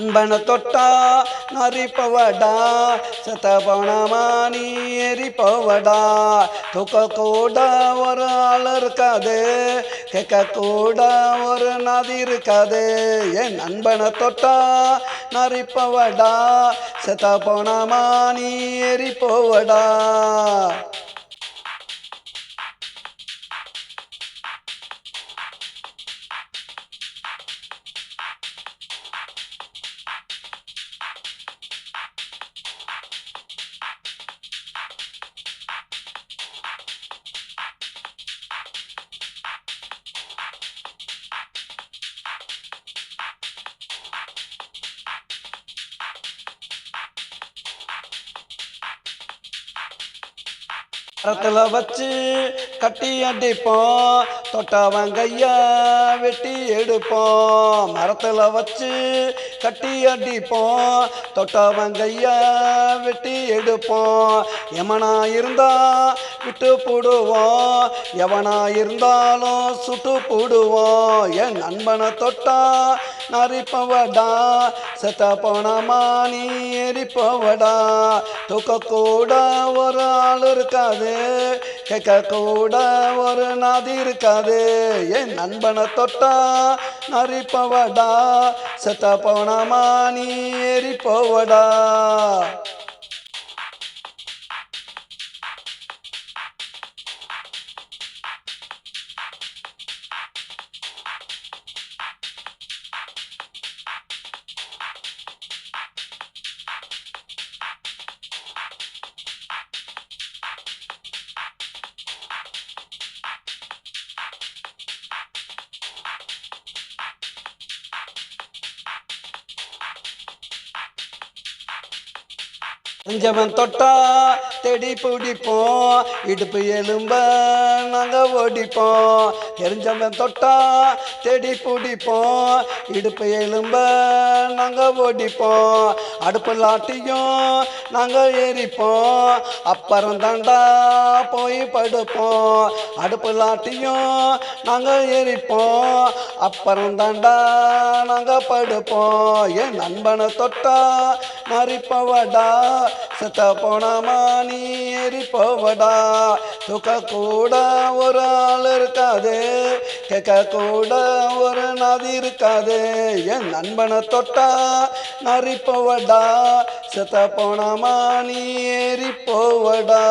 அன்பன தொட்டா நரிப்பவடா சத்தபணமானி எரிப்பவடா. தூக்க கூட ஒரு ஆள் இருக்காது கேட்க கூட ஒரு நதி இருக்காது. என் அன்பனை தொட்டா நரிப்பவடா சத்தபணமானி எரிப்பவடா. ரத்தில் வச்சு கட்டி அடிப்போம். தொட்டவன் கைய வெட்டி எடுப்போம். மரத்தில் வச்சு கட்டி அடிப்போம். தொட்டவன் கைய வெட்டி எடுப்போம். எமனா இருந்தா விட்டு போடுவோம். எவனா இருந்தாலும் சுட்டு போடுவோம். என் நண்பனை தொட்டா நரிப்பவடா. செத்த போனமா நீ எரிப்பவடா. தூக்க ஒரு ஆள் இருக்காது. கேட்கக்கூட கூட ஒரு நாதி இருக்காது. என் நண்பனை தொட்டா நரிப்பவடா. செத்த போனாமா நீ போவடா நெஞ்சவன் தொட்டா தேடி பிடிப்போம். இடுப்பு எலும்ப நாங்க ஓடிப்போம். எரிஞ்சவன் தொட்டா தேடி பிடிப்போம். இடுப்பு எலும்ப நாங்க ஓடிப்போம். அடுப்பு லாட்டியும் நாங்க ஏறிப்போம். அப்புறம் தாண்டா போய் படுப்போம். அடுப்பு லாட்டியும் நாங்க ஏறிப்போம். அப்புறம் தாண்டா நாங்க படுப்போம். என் நண்பனை தொட்டா மறிப்பவடா செத்த போனமா நீ எரிப்பவடா தூக்க கூட ஒரு ஆள் இருக்காது. கேட்க கூட ஒரு நதி இருக்காது. என் நண்பனை தொட்டா நரிப்பவடா. செத்த போனமா நீ எரிப்பவடா